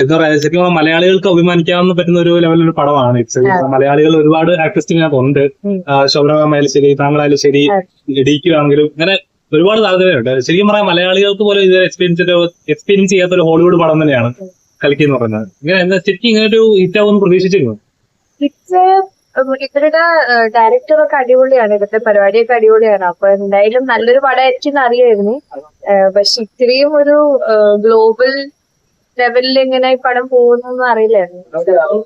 എന്താ പറയാ ശരിക്കും മലയാളികൾക്ക് അഭിമാനിക്കാവുന്ന പറ്റുന്ന ഒരു ലെവലിലൊരു പടമാണ് ഇറ്റ്സ് മലയാളികൾ ഒരുപാട് ആർട്ടിസ്റ്റ് ഇതിനകത്തുണ്ട് ഉം. ആ, ശോഭനമായാലും ശരി താങ്കളായാലും ശരി ഇടിക്കുകയാണെങ്കിലും അങ്ങനെ ഒരുപാട് താല്പര്യമുണ്ട് ശരിക്കും പറയാം മലയാളികൾക്ക് പോലും ഇത് എക്സ്പീരിയൻസ് എക്സ്പീരിയൻസ് ചെയ്യാത്ത ഒരു ഹോളിവുഡ് പടം തന്നെയാണ് കൽക്കി എന്ന് പറയുന്നത്. ഇങ്ങനെ എന്താ ശരിക്കും ഇങ്ങനെ ഒരു ഹിറ്റ് ആവും പ്രതീക്ഷിച്ചിരുന്നു ഇവരുടെ ഡയറക്ടർ ഒക്കെ അടിപൊളിയാണ്. ഇവരുടെ പരിപാടിയൊക്കെ അടിപൊളിയാണ്. അപ്പൊ എന്തായാലും നല്ലൊരു പടമായിരിക്കും എന്ന് അറിയായിരുന്നു. പക്ഷെ ഇത്രയും ഒരു ഗ്ലോബൽ ലെവലിൽ എങ്ങനെ ഈ പടം പോകുന്നൊന്നും അറിയില്ലായിരുന്നു.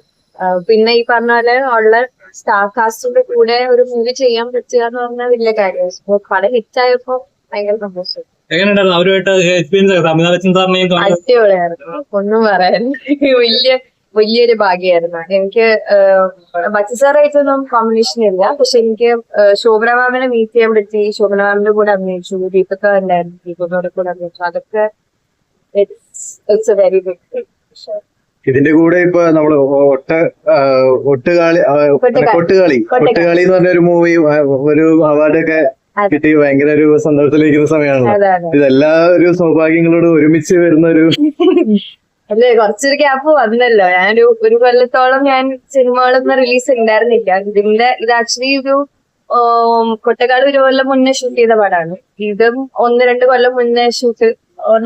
പിന്നെ ഈ പറഞ്ഞ പോലെ ഉള്ള സ്റ്റാർ കാസ്റ്റിന്റെ കൂടെ ഒരു മൂവി ചെയ്യാൻ പറ്റുക എന്ന് പറഞ്ഞാൽ വലിയ കാര്യമാണ്. അപ്പൊ പടം ഹിറ്റ് ആയപ്പോ ഭയങ്കര സന്തോഷം. എങ്ങനെയുണ്ടായിരുന്നു? അവരുമായിട്ട് എക്സ്പീരിയൻസ് അമിതാഭ് ബച്ചൻ സാറിനെയും തോന്നി- അടിപൊളിയായിരുന്നു. ഒന്നും പറയാൻ വലിയ വലിയൊരു ഭാഗ്യമായിരുന്നു. എനിക്ക് ബച്ചി സാറായിട്ടൊന്നും കോമ്പിനേഷൻ ഇല്ല. പക്ഷെ എനിക്ക് ശോഭന മാമിനെ മീറ്റ് ചെയ്യാൻ പറ്റി. ശോഭന മാമിന്റെ കൂടെ അഭിനയിച്ചു. ദീപക ഉണ്ടായിരുന്നു ദീപകോടെ കൂടെ അഭിനയിച്ചു അതൊക്കെ ഇറ്റ്സ് എ വെരി ബിഗ് ഇതിന്റെ കൂടെ ഇപ്പൊ നമ്മൾ ഒട്ട ഒട്ടുകാളി കൊട്ടുകാളി. കൊട്ടുകാളി. എന്ന് പറഞ്ഞ ഒരു മൂവി ഒരു അവാർഡ് ഒക്കെ കിട്ടി. ഭയങ്കര ഒരു സന്തോഷത്തിലിരിക്കുന്ന സമയമാണ് ഇതെല്ലാ ഒരു സൗഭാഗ്യങ്ങളോട് ഒരുമിച്ച് വരുന്ന ഒരു അല്ലേ കുറച്ചൊരു ഗ്യാപ്പ് വന്നല്ലോ. ഞാനൊരു ഒരു കൊല്ലത്തോളം ഞാൻ സിനിമകളൊന്നും റിലീസ് ഉണ്ടായിരുന്നില്ല. ഇതിന്റെ ഇത് ആക്ച്വലി ഒരു കൊട്ടക്കാട് ഒരു കൊല്ലം മുന്നേ ഷൂട്ട് ചെയ്ത പാടാണ് ഇതും ഒന്ന് രണ്ട് കൊല്ലം മുന്നേ ഷൂട്ട്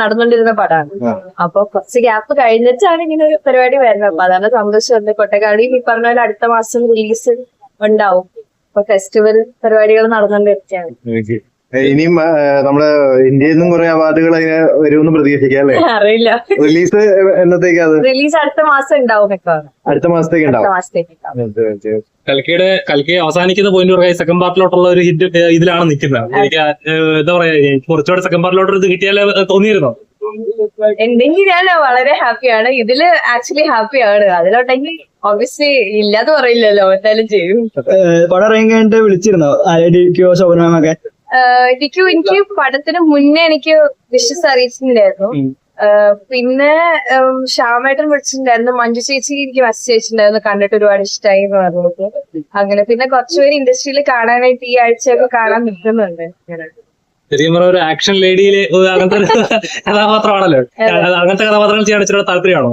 നടന്നുകൊണ്ടിരുന്ന പടമാണ്. അപ്പൊ കുറച്ച് ഗ്യാപ്പ് കഴിഞ്ഞിട്ടാണ് ഇങ്ങനെ ഒരു പരിപാടി വരുന്നത്. അപ്പൊ അതാണ് സന്തോഷമുണ്ട് കൊട്ടക്കാടി ഈ പറഞ്ഞ പോലെ അടുത്ത മാസം റിലീസ് ഉണ്ടാവും. അപ്പൊ ഫെസ്റ്റിവൽ പരിപാടികൾ നടന്നുകൊണ്ടിരിക്കുകയാണ്. ഇനിയും നമ്മുടെ ഇന്ത്യയിൽ നിന്നും കുറെ അവാർഡുകൾ അതിന് വരുമെന്ന് പ്രതീക്ഷിക്കാം അല്ലെ? അറിയില്ല. റിലീസ് എന്നത്തേക്ക് അത്? റിലീസ് അടുത്ത മാസം ഉണ്ടാവും അടുത്ത മാസത്തേക്ക് ഉണ്ടാവും. കൽക്കിയുടെ കൽക്കി അവസാനിക്കുന്ന പോയിന്റ് പറയാൻ സെക്കൻഡ് പാർട്ടിലോട്ടുള്ള ഒരു ഹിറ്റ് ഇതിലാണ് നിൽക്കുന്നത്. എനിക്ക് എന്താ പറയാ കുറച്ചുകൂടെ സെക്കൻഡ് പാർട്ടിലോട്ട് ഇത് കിട്ടിയാലേ തോന്നിയിരുന്നോ? എന്തെങ്കിലും ഞാൻ വളരെ ഹാപ്പിയാണ്. ഇതിൽ ആക്ച്വലി ഹാപ്പിയാണ്. അതിലോട്ടെങ്കിൽ ഓബിയസ്ലി ഇല്ലാന്ന് പറയില്ലല്ലോ. എന്തായാലും ചെയ്യും. പടം ഇറങ്ങി കഴിഞ്ഞിട്ട് വിളിച്ചിരുന്നോ ശോഭനമൊക്കെ എനിക്ക് എനിക്ക് പടത്തിന് മുന്നേ എനിക്ക് വിഷസ് അറിയിച്ചിട്ടുണ്ടായിരുന്നു. പിന്നെ ശ്യാമേട്ടൻ വിളിച്ചിട്ടുണ്ടായിരുന്നു. മഞ്ജു ചേച്ചി എനിക്ക് മെസ്സേജ് അയച്ചിട്ടുണ്ടായിരുന്നു. കണ്ടിട്ട് ഒരുപാട് ഇഷ്ടമായി എന്ന് പറഞ്ഞിട്ട്. അങ്ങനെ പിന്നെ കുറച്ചുപേര് ഇൻഡസ്ട്രിയിൽ കാണാനായിട്ട് ഈ ആഴ്ചയൊക്കെ കാണാൻ നിൽക്കുന്നുണ്ട്. ഇങ്ങനെ. ശരിക്കും പറഞ്ഞ ഒരു ആക്ഷൻ ലേഡിയിലെ അങ്ങനത്തെ കഥാപാത്രമാണല്ലോ. അങ്ങനത്തെ കഥാപാത്രങ്ങൾ ചെയ്യാൻ ഇച്ചിരി താല്പര്യമാണോ?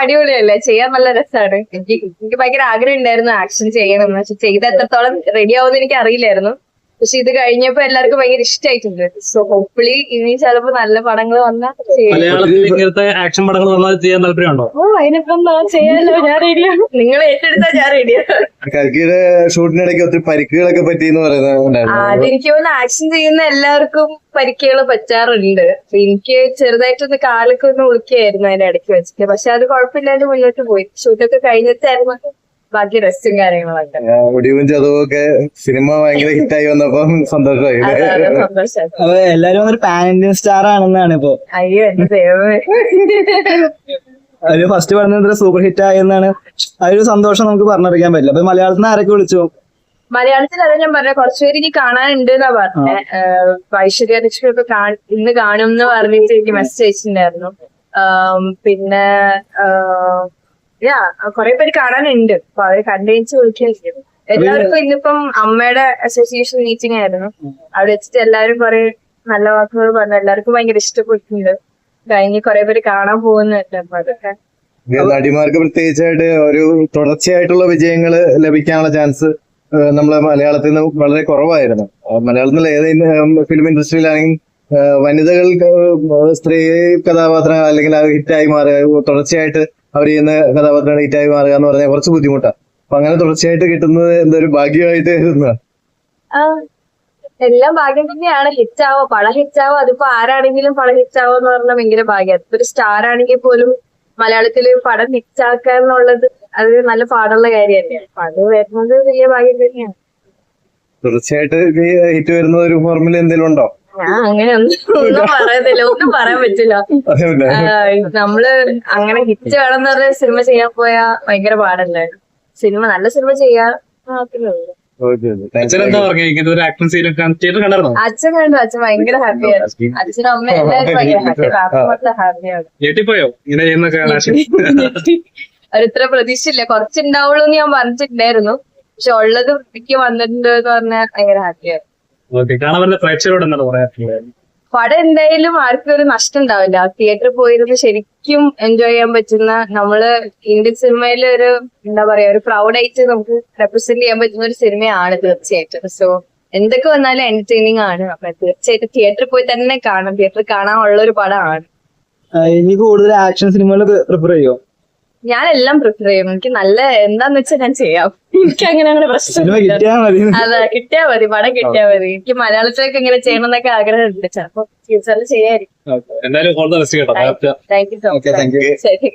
അടിപൊളിയല്ലേ? ചെയ്യാൻ നല്ല രസമാണ് എനിക്ക് എനിക്ക് ഭയങ്കര ആഗ്രഹം ഉണ്ടായിരുന്നു ആക്ഷൻ ചെയ്യണം ചെയ്ത് എത്രത്തോളം റെഡി ആവുമെന്ന് എനിക്ക് അറിയില്ലായിരുന്നു. പക്ഷെ ഇത് കഴിഞ്ഞപ്പോ എല്ലാവർക്കും ഭയങ്കര ഇഷ്ടമായിട്ടുണ്ട് സോ ഹോപ്പ്ലി ഇനി ചിലപ്പോ നല്ല പടങ്ങൾ വന്നാൽ ചെയ്യാം. മലയാളത്തിൽ ഇങ്ങനത്തെ ആക്ഷൻ പടങ്ങൾ വന്നാൽ ചെയ്യാൻ താല്പര്യമുണ്ടോ? ഓ അതിനിപ്പം ചെയ്യാലോ ഞാൻ റെഡിയോ നിങ്ങൾ ഏറ്റെടുത്താ ഞാൻ റെഡിയോ കൽക്കിയുടെ ഷൂട്ടിനിടയ്ക്ക് ഒത്തിരി പരിക്കുകളൊക്കെ പറ്റിയെന്ന് പറയുന്നത് എനിക്ക് തോന്നുന്നു ആക്ഷൻ ചെയ്യുന്ന എല്ലാവർക്കും പരിക്കുകൾ പറ്റാറുണ്ട്. എനിക്ക് ചെറുതായിട്ടൊന്ന് കാലൊക്കെ ഒന്ന് ഉളുക്കിയായിരുന്നു അതിന്റെ ഇടയ്ക്ക് വെച്ചിട്ട്. പക്ഷെ അത് കുഴപ്പമില്ലാണ്ട് മുന്നോട്ട് പോയി. ഷൂട്ടൊക്കെ കഴിഞ്ഞിട്ടായിരുന്നു. ബാക്കി റെസ്റ്റും കാര്യങ്ങളൊക്കെ ഒടിവും ചതവും ഒക്കെ സിനിമ ഭയങ്കര ഹിറ്റായി വന്നപ്പം സന്തോഷമായി. അപ്പൊ എല്ലാരും ഒരു പാൻ ഇന്ത്യൻ സ്റ്റാർ ആണെന്നാണ് ഇപ്പൊ. അയ്യോ എന്റെ ദൈവമേ. ഒരു ഫസ്റ്റ് പറഞ്ഞത് സൂപ്പർ ഹിറ്റ് ആയെന്നാണ് ആ ഒരു സന്തോഷം നമുക്ക് പറഞ്ഞറിയിക്കാൻ പറ്റില്ല. അപ്പൊ മലയാളത്തിൽ നിന്ന് ആരൊക്കെ വിളിച്ചു? മലയാളത്തിൽ അതാ ഞാൻ പറഞ്ഞ കുറച്ചുപേര് ഇനി കാണാനുണ്ട് എന്നാ പറഞ്ഞേ ഐശ്വര്യ ലക്ഷ്മി ഒക്കെ ഇന്ന് കാണും എന്ന് പറഞ്ഞിട്ട് എനിക്ക് മെസ്സേജ് അയച്ചിട്ടുണ്ടായിരുന്നു. പിന്നെ കുറെ പേര് കാണാനുണ്ട്. അപ്പൊ അവർ കണ്ടുകഴിച്ച് വിളിക്കാൻ എല്ലാവർക്കും ഇന്നിപ്പം അമ്മയുടെ അസോസിയേഷൻ മീറ്റിംഗ് ആയിരുന്നു. അവിടെ വെച്ചിട്ട് എല്ലാവരും കുറെ നല്ല വാക്കുകൾ പറഞ്ഞു. എല്ലാവർക്കും ഭയങ്കര ഇഷ്ടപ്പെട്ടിട്ടുണ്ട്. കഴിഞ്ഞ് കുറെ പേര് കാണാൻ പോകുന്നുണ്ട് അപ്പൊ അതൊക്കെ. നടിമാർക്ക് പ്രത്യേകിച്ചായിട്ട് ഒരു തുടർച്ചയായിട്ടുള്ള വിജയങ്ങൾ ലഭിക്കാനുള്ള ചാൻസ് നമ്മളെ മലയാളത്തിൽ നിന്ന് വളരെ കുറവായിരുന്നു. മലയാളത്തിൽ ഏതെങ്കിലും ഫിലിം ഇൻഡസ്ട്രിയിലാണെങ്കിൽ വനിതകൾ സ്ത്രീ കഥാപാത്രം അല്ലെങ്കിൽ ഹിറ്റായി മാറുക തുടർച്ചയായിട്ട് അവർ ചെയ്യുന്ന കഥാപാത്രങ്ങൾ ഹിറ്റായി മാറുക എന്ന് പറഞ്ഞാൽ കുറച്ച് ബുദ്ധിമുട്ടാണ്. അപ്പൊ അങ്ങനെ തുടർച്ചയായിട്ട് കിട്ടുന്നത് എന്തൊരു ഭാഗ്യമായിട്ട് കരുതുന്നതാണ് എല്ലാം ഭാഗ്യം തന്നെയാണ്. ഹിറ്റ് ആവോ? പടം ഹിറ്റ് ആവോ? അതിപ്പോ ആരാണെങ്കിലും പടം ഹിറ്റ് ആവോ എന്ന് പറഞ്ഞാൽ ഭയങ്കര ഭാഗ്യം. അതിപ്പോ ഒരു സ്റ്റാർ ആണെങ്കിൽ പോലും മലയാളത്തിൽ പടം ഹിറ്റ് ആക്കുക എന്നുള്ളത് അത് നല്ല പാടുള്ള കാര്യം തന്നെയാണ്. അപ്പൊ അത് വരുന്നത് വലിയ ഭാഗ്യം തന്നെയാണ്. തുടർച്ചയായിട്ട് ഹിറ്റ് വരുന്ന ഒരു ഫോർമുല എന്തെങ്കിലും ഉണ്ടോ? ഞാൻ അങ്ങനെ ഒന്നും ഒന്നും പറയുന്നില്ല ഒന്നും പറയാൻ പറ്റില്ല. നമ്മൾ അങ്ങനെ ഹിറ്റ് വേണമെന്ന് പറഞ്ഞ സിനിമ ചെയ്യാൻ പോയാ ഭയങ്കര പാടല്ലേ? സിനിമ നല്ല സിനിമ ചെയ്യാ മാത്രമേ ഉള്ളൂ. അച്ഛൻ കണ്ടു അച്ഛൻ ഭയങ്കര ഹാപ്പിയാണ് അച്ഛനും അമ്മ എല്ലാവരും ഹാപ്പിയാണ് ഞെട്ടിപ്പോയോ? ഇങ്ങനെ അവരിത്ര പ്രതീക്ഷയില്ല. കുറച്ചുണ്ടാവുള്ളൂ എന്ന് ഞാൻ പറഞ്ഞിട്ടുണ്ടായിരുന്നു. പക്ഷെ ഉള്ളത് എനിക്ക് വന്നിട്ടുണ്ട് എന്ന് പറഞ്ഞാൽ ഭയങ്കര ഹാപ്പിയാണ് ഓക്കെ കാണാൻ വരുന്ന പ്രേക്ഷകരോട് എന്താണ് പറയാറുള്ളത് പടം എന്തായാലും ആർക്കും ഒരു നഷ്ടം ഉണ്ടാവില്ല തിയേറ്ററിൽ പോയിരുന്ന് ശരിക്കും എൻജോയ് ചെയ്യാൻ പറ്റുന്ന നമ്മൾ ഇന്ത്യൻ സിനിമയിലെ ഒരു എന്താ പറയാ ഒരു പ്രൗഡായിട്ട് നമുക്ക് റെപ്രസെന്റ് ചെയ്യാൻ പറ്റുന്ന ഒരു സിനിമയാണ് തീർച്ചയായിട്ടും. സോ എന്തൊക്കെ വന്നാലും എന്റർടൈനിങ് ആണ്. അപ്പൊ തീർച്ചയായിട്ടും തിയേറ്ററിൽ പോയി തന്നെ കാണാം. തിയേറ്ററിൽ കാണാനുള്ള ഒരു പടമാണ്. ഇനി കൂടുതൽ ആക്ഷൻ സിനിമകൾ പ്രിഫർ ചെയ്യോ ഞാൻ എല്ലാം പ്രിഫർ ചെയ്യും. എനിക്ക് നല്ല എന്താന്ന് വെച്ചാൽ ഞാൻ ചെയ്യാം. എനിക്ക് അങ്ങനെ അങ്ങനെ പ്രശ്നം അതെ കിട്ടിയാ മതി. പടം കിട്ടിയാ മതി. എനിക്ക് മലയാളത്തിലേക്ക് ഇങ്ങനെ ചെയ്യണം എന്നൊക്കെ ആഗ്രഹമുണ്ട്. ചിലപ്പോ ഫ്യൂച്ചറിൽ ചെയ്യായിരിക്കും. എന്തായാലും ഓൾ ദ ബെസ്റ്റ് കേട്ടോ. Thank you so. മച്ച് ശരി.